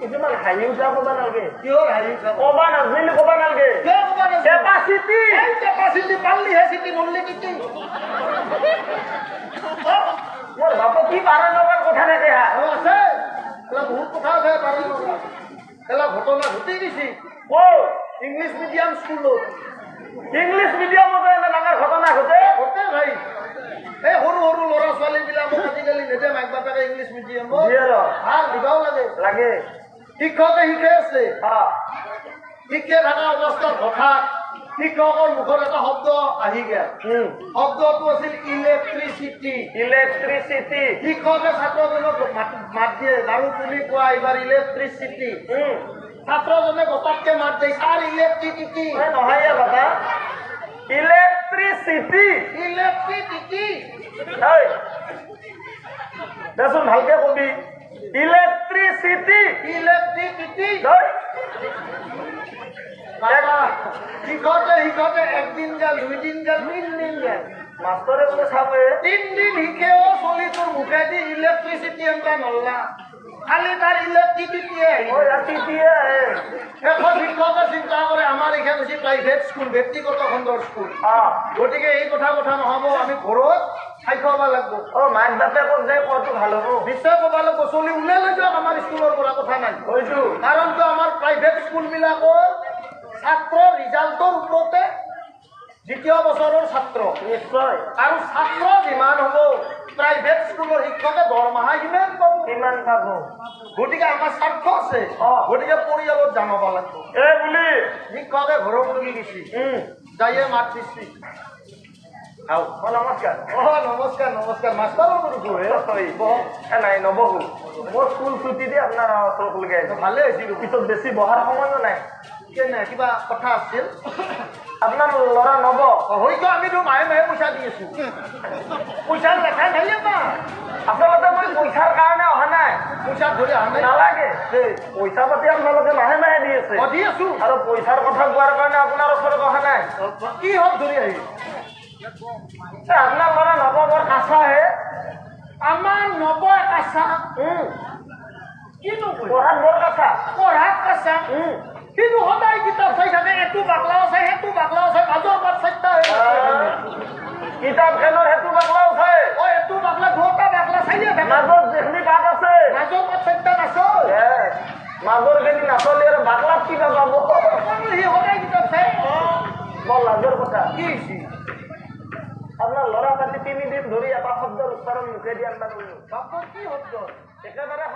কিছুমান হাঁহি উঠা ক'বা নালগে। কিহৰ হাঁহি উঠাব ক'বা নাজনিলে ক'বা নালগে। কিয় ক'ব নাজানো? কেপাচিটি এই কেপাচিটি পাল্লিহে চিটি মল্লি কিটি মোৰ বাপক কি পাৰা লগাৰ কথা থাকে হা? আৰু আছে। এলা বহুত কথা আছে পাৰে এলা ঘটনা ঘটি গৈছে। ক'ত ইংলিছ মিডিয়াম স্কুলত। ইংলিছ মিডিয়ামতো এনে ডাঙৰ ঘটনা ঘটে। ঘটে ভাই। এই সৰু সৰু ল'ৰা ছোৱালীবিলাকক আজিকালি নেদে মাক বাপেকে ইংলিছ মিডিয়ামত। ভাল দিবাও লাগে। লাগে। শিক্ষকে শিকাই আছে? হা। শিক্ষাই থকা অৱস্থাত হঠাৎ শিক্ষকৰ মুখত এটা শব্দ আহি গেল? শব্দটো আছিল ইলেক্ট্ৰিচিটি। ইলেক্ট্ৰিচিটি। শিক্ষকে ছাত্ৰজনক মাত দিয়ে? গাৰু তুলি কোৱা এইবাৰ ইলেক্ট্ৰিচিটি। ছাত্ৰজনে গোটাতকে মাত দিয়ে ছাৰ ইলেক্ট্ৰিচিটি? নহয় বাবা। ইলেক্ট্ৰিচিটি। ইলেক্ট্ৰিচিটি। দেচোন ভালকে কবি। ইলেক্ট্ৰিচিটি। দেই শিক্ষকে শিক্ষকে একদিন গেল দুইদিন গেল তিনদিন গেল। মাষ্টৰে দিন চাবে তিনদিন শিকেও মুখে দি ইলেক্ট্ৰিচিটি এটা নল্লা। খালি আহিল ঐ ৰাতিটিয়ে আহে এখন শিক্ষকে চিন্তা কৰে আমাৰ এইখন হৈছে প্ৰাইভেট স্কুল ব্যক্তিগত খণ্ডৰ স্কুল গতিকে এই কথা কথা নহ'ব আমি ঘৰত খাই খুৱাব লাগিব। অ' মাক বাপেকক যে কোৱাটো ভালো হ'ব। নিশ্চয় ক'ব লাগিব চলি ওলাই লৈ যাওক আমাৰ স্কুলৰ পৰা কথা নাই। কাৰণ কিয় আমাৰ প্ৰাইভেট স্কুলবিলাকৰ ছাত্ৰৰ ৰিজাল্টৰ ওপৰতে দ্বিতীয় বছৰৰ ছাত্ৰ। নিশ্চয়। আৰু ছাত্ৰ যিমান হ'ব প্ৰাইভেট স্কুলৰ শিক্ষকে দৰমহা সিমান পাব? কিমান পাব? গতিকে আমাৰ স্বাৰ্থ আছে। গতিকে পৰিয়ালত জনাব লাগিব। এই বুলি। শিক্ষকে ঘৰৰ বুলি দিছে। যাইয়ে মাত দিছে। নমস্কাৰ। অ নমস্কাৰ নমস্কাৰ। মাষ্টাৰৰ বৰষু হে। হয়। এ নাই নবহো। মোৰ স্কুল ছুটি দি আপোনাৰ আহিছোঁ। ভালে হৈছিল পিছত বেছি বহাৰ সময়ো নাই। কেনে কিবা কথা আছিল? আপোনাৰ ল'ৰা নব। হয়তো আমিতো মাহে মাহে পইচা দি আছো। পইচাৰ লেখা নাই না আচলতে মই পইচাৰ কাৰণে অহা নাই। পইচা ধৰি অহা নাই। নালাগে। পইচা পাতি আপোনালোকে মাহে মাহে দি আছে। অ, দি আছো। আৰু পইচাৰ কথা কোৱাৰ কাৰণে আপোনাৰ ওচৰত অহা নাই। কি হওক ধৰি আহি? আপোনাৰ ল'ৰা নব বৰ কাছাহে আমাৰ নব কাছা। উম। কিনো কয়? পঢ়াত বৰ কাছা। পঢ়াত কাছা। উম। কিন্তু সদায় কিতাপ চাই থাকে এইটো বাগলাও চাই সেইটো বাগলাও চাই মাজৰ পাত চাৰিটা হৈ আছে। কিতাপখনৰ সেইটো বাকলা উঠাই অ এইটো বাগলা দুটা বাগলা চাইয়ে থাকে মাজত যিখিনি পাত আছে। মাজৰ পাত চাৰিটা নাচয় এ, মাজৰ খিনি নাচলি আৰু বাকলাত কিবা পাব। সি সদায় কিতাপ চাই। বৰ লাজৰ কথা। কি হৈছে? আপোনাৰ ল'ৰা পাতি তিনিদিন ধৰি এটা শব্দৰ উচ্চাৰণ মুখে দিয়া বাপৰ কি শব্দ? একেবাৰে